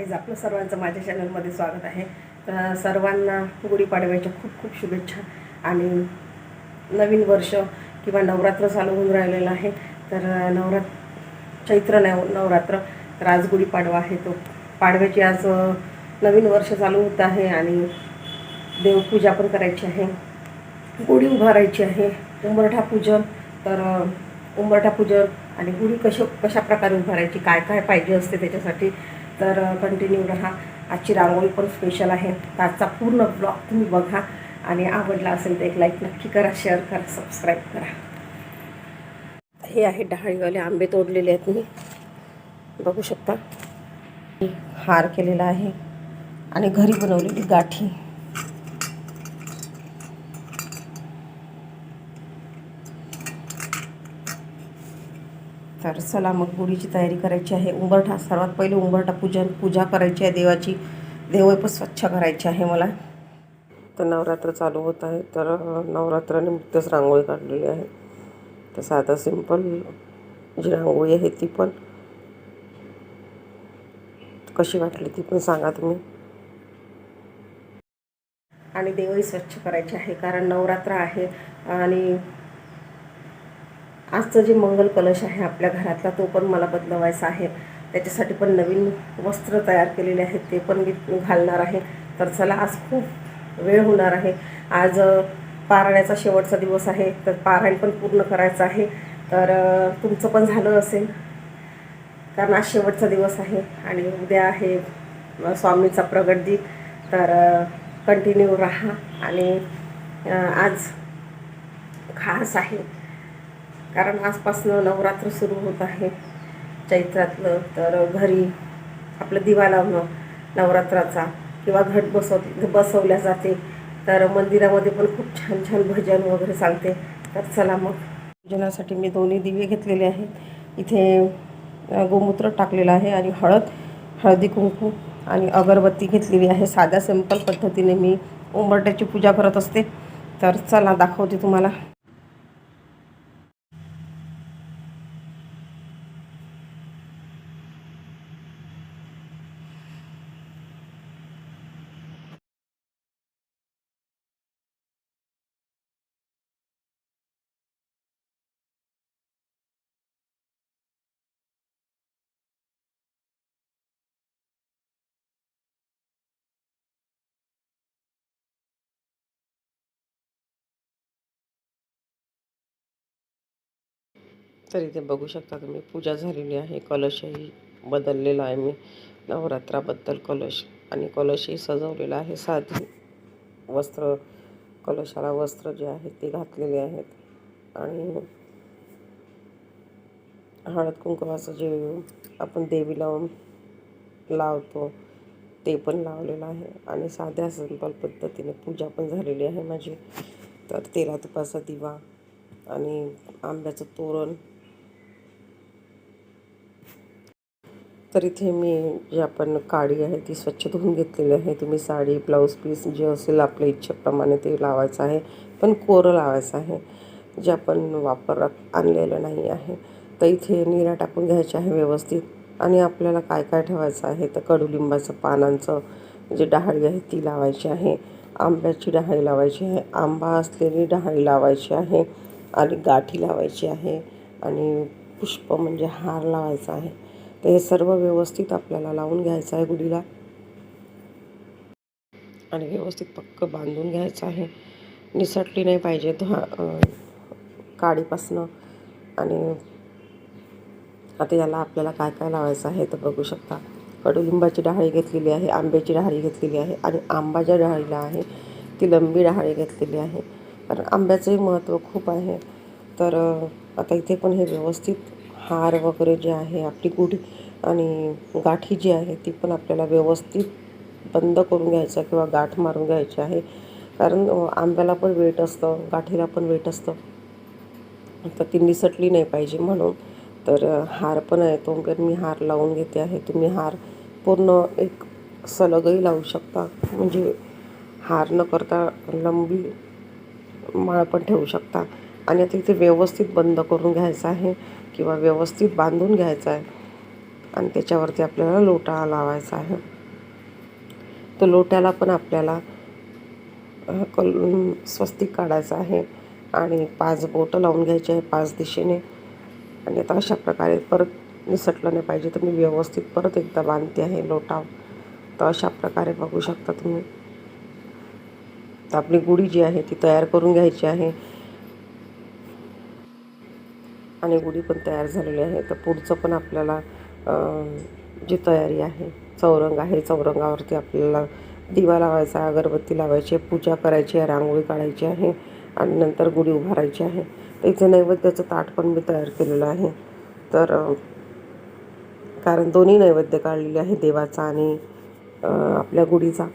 Guys आपलं सर्वांचं माझ्या चॅनलमध्ये स्वागत आहे. तर सर्वांना गुढीपाडव्याच्या खूप खूप शुभेच्छा. आणि नवीन वर्ष किंवा नवरात्र चालू होऊन राहिलेलं आहे. तर नवरात्र चैत्र नव नवरात्र तर आज गुढीपाडवा आहे. तो पाडव्याची आज नवीन वर्ष चालू होत आहे आणि देवपूजा पण करायची आहे. गुढी उभारायची आहे. उंबरठा पूजन तर उंबरठा पूजन आणि गुढी कशा कशा प्रकारे उभारायची काय काय पाहिजे असते त्याच्यासाठी तर कंटिन्यू राहा. आजची रांगोळी पण स्पेशल आहे. तर आजचा पूर्ण ब्लॉग तुम्ही बघा. आणि आवडला असेल तर एक लाईक नक्की करा शेअर करा सबस्क्राईब करा. हे आहे डहाळीवाले आंबे तोडलेले आहेत मी. बघू शकता. हार केलेला आहे. आणि घरी बनवलेली गाठी. तर चला मग गुढीची तयारी करायची आहे. उंबरठा सर्वात पहिले उंबरठा पूजन पूजा करायची आहे देवाची. देव पण स्वच्छ करायची आहे मला. तर नवरात्र चालू होत आहे. तर नवरात्रानिमित्तच रांगोळी काढलेली आहे. तर साधा सिंपल जी रांगोळी आहे ती पण. कशी वाटली ती पण सांगा तुम्ही. आणि देवही स्वच्छ करायचे आहे कारण नवरात्र आहे आणि आजचं जे मंगल कलश आहे आपल्या घरातला तो पण मला बदलवायचा आहे. त्याच्यासाठी पण नवीन वस्त्र तयार केलेले आहेत ते पण मी घालणार आहे. तर चला आज खूप वेळ होणार आहे. आज अ, पारायणाचा शेवटचा दिवस आहे तर पारायण पण पूर्ण करायचं आहे. तर तुमचं पण झालं असेल. कारण आज शेवटचा दिवस आहे आणि उद्या आहे स्वामीचा स्वामींचा प्रगट दिन. तर कंटिन्यू राहा आणि आज खास आहे. कारण आजपासनं नवरात्र सुरू होत आहे. चैत्रातलं तर घरी आपलं दिवा लावणं नवरात्राचा किंवा घट बसव बसवल्या जाते. तर मंदिरामध्ये पण खूप छान छान भजन वगैरे चालते. तर चला मग. भजनासाठी मी दोन्ही दिवे घेतलेले आहेत. इथे गोमूत्र टाकलेलं आहे आणि हळद हळदी कुंकू आणि अगरबत्ती घेतलेली आहे. साध्या सिंपल पद्धतीने मी उंबरट्याची पूजा करत असते. तर चला दाखवते तुम्हाला. तर इथे बघू शकता तुम्ही. पूजा झालेली आहे. कलशही बदललेला आहे. मी नवरात्राबद्दल कलश आणि कलशही सजवलेला आहे. साधी वस्त्र कलशाला वस्त्र जे आहेत ते घातलेले आहेत. आणि हळद कुंकवाचं जे आपण देवी लावून लावतो ते पण लावलेलं आहे. आणि साध्या सिंपल पद्धतीने पूजा पण झालेली आहे माझी. तर तेला तुपाचा दिवा आणि आंब्याचं तोरण तर इथे मी जी आपण काडी आहे ती स्वच्छ धुवून घेतलेली आहे. तुम्ही साडी ब्लाऊज पीस जे असेल आपल्या इच्छेप्रमाणे ते लावायचं आहे. पण कोरं लावायचं आहे. जे आपण वापरात आणलेलं नाही आहे. तर इथे निरा टाकून घ्यायचे आहे व्यवस्थित. आणि आपल्याला काय काय ठेवायचं आहे? तर कडुलिंबाचं पानांचं जे डहाळी आहे ती लावायची आहे. आंब्याची डहाळी लावायची आहे. आंबा असलेली डहाळी लावायची आहे. आणि गाठी लावायची आहे. आणि पुष्प म्हणजे हार लावायचा आहे. तर हे सर्व व्यवस्थित आपल्याला लावून घ्यायचं आहे गुढीला. आणि व्यवस्थित पक्क बांधून घ्यायचं आहे. निसटली नाही पाहिजे धा काडीपासनं. आणि आता याला आपल्याला काय काय लावायचं आहे तर बघू शकता. कडुलिंबाची डहाळी घेतलेली आहे आंब्याची डहाळी घेतलेली आहे आणि आंबा ज्या डहाळीला आहे ती लंबी डहाळी घेतलेली आहे. कारण आंब्याचंही महत्त्व खूप आहे. तर आता इथे पण हे व्यवस्थित हार वगैरे जे आहे आपली गुढी आणि गाठी जी आहे ती पण आपल्याला व्यवस्थित बंद करून घ्यायचं किंवा गाठ मारून घ्यायची आहे. कारण आंब्याला पण वेट असतं गाठीला पण वेट असतं. तर ती निसटली नाही पाहिजे म्हणून. तर हार पण आहे तो पण मी हार लावून घेते आहे. तुम्ही हार पूर्ण एक सलगही लावू शकता. म्हणजे हार न करता लंबी माळ पण ठेवू शकता. आणि आता इथे व्यवस्थित बंद करून घ्यायचं आहे किंवा व्यवस्थित बांधून घ्यायचं आहे. आणि त्याच्यावरती आपल्याला लोटा लावायचा आहे. तर लोट्याला पण आपल्याला कल स्वस्तिक काढायचं आहे. आणि पाच बोटं लावून घ्यायची आहे पाच दिशेने. आणि आता अशा प्रकारे परत निसटलं नाही पाहिजे तर मी व्यवस्थित परत एकदा बांधते आहे लोटा. तर अशा प्रकारे बघू शकता तुम्ही. तर आपली गुढी जी आहे ती तयार करून घ्यायची आहे. आणि गुढी पण तयार झालेली आहे. तर पुढचं पण आपल्याला जी तयारी आहे चौरंग आहे चौरंगावरती आपल्याला दिवा लावायचा अगरबत्ती लावायची आहे पूजा करायची आहे रांगोळी काढायची आहे आणि नंतर गुढी उभारायची आहे. तर इथे नैवेद्याचं ताट पण मी तयार केलेलं आहे. तर कारण दोन्ही नैवेद्य काढलेले आहे देवाचा आणि आपल्या गुढीचा.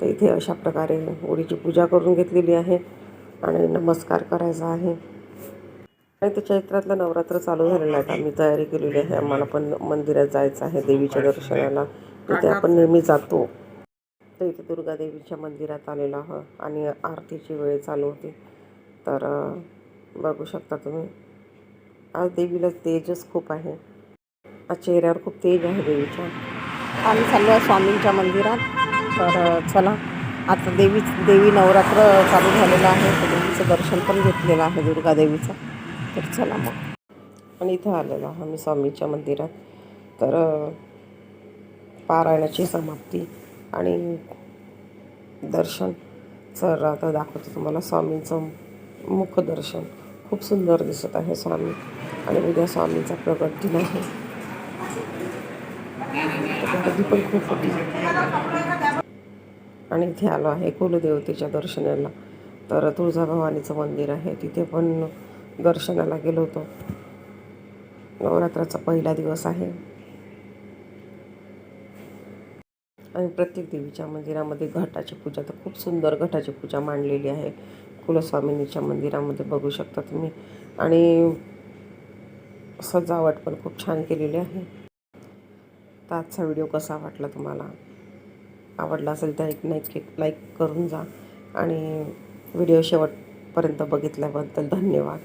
तर इथे अशा प्रकारे गुढीची पूजा करून घेतलेली आहे आणि नमस्कार करायचा आहे. आणि ते चैत्रातलं नवरात्र चालू झालेलं आहे. आम्ही तयारी केलेली आहे. आम्हाला पण मंदिरात जायचं आहे देवीच्या दर्शनाला. तिथे आपण नेहमी जातो. तर इथे दुर्गा देवीच्या मंदिरात आलेलो आहोत आणि आरतीची वेळ चालू होती. तर बघू शकता तुम्ही. आज देवीला तेजच खूप आहे. आज चेहऱ्यावर खूप तेज आहे देवीच्या आम्ही चाललो आहे स्वामींच्या मंदिरात. तर चला. आता देवी देवी नवरात्र चालू झालेलं आहे. तर देवीचं दर्शन पण घेतलेलं आहे दुर्गा देवीचं. तर चला मग. आणि इथं आलेलो आहोत आम्ही स्वामीच्या मंदिरात. तर पारायणाची समाप्ती आणि दर्शन. सर आता दाखवतो तुम्हाला स्वामींचं मुखदर्शन खूप सुंदर दिसत आहे स्वामी. आणि उद्या स्वामींचा प्रगट दिन आहे. गर्दी पण खूप होती. आणि इथे आलो आहे कुलदेवतेच्या दर्शनाला. तर तुळजाभवानीचं मंदिर आहे. तिथे पण दर्शनाला गेलो होतो. नवरात्राचा पहिला दिवस आहे. आणि प्रत्येक देवीच्या मंदिरामध्ये घटाची पूजा तर खूप सुंदर घटाची पूजा मांडलेली आहे. कुलस्वामिनीच्या मंदिरामध्ये बघू शकता तुम्ही. आणि सजावट पण खूप छान केलेली आहे. तर आजचा व्हिडिओ कसा वाटला तुम्हाला? आवडला असेल तर एक लाईक लाईक करून जा. आणि व्हिडिओ शेवटपर्यंत बघितल्याबद्दल धन्यवाद.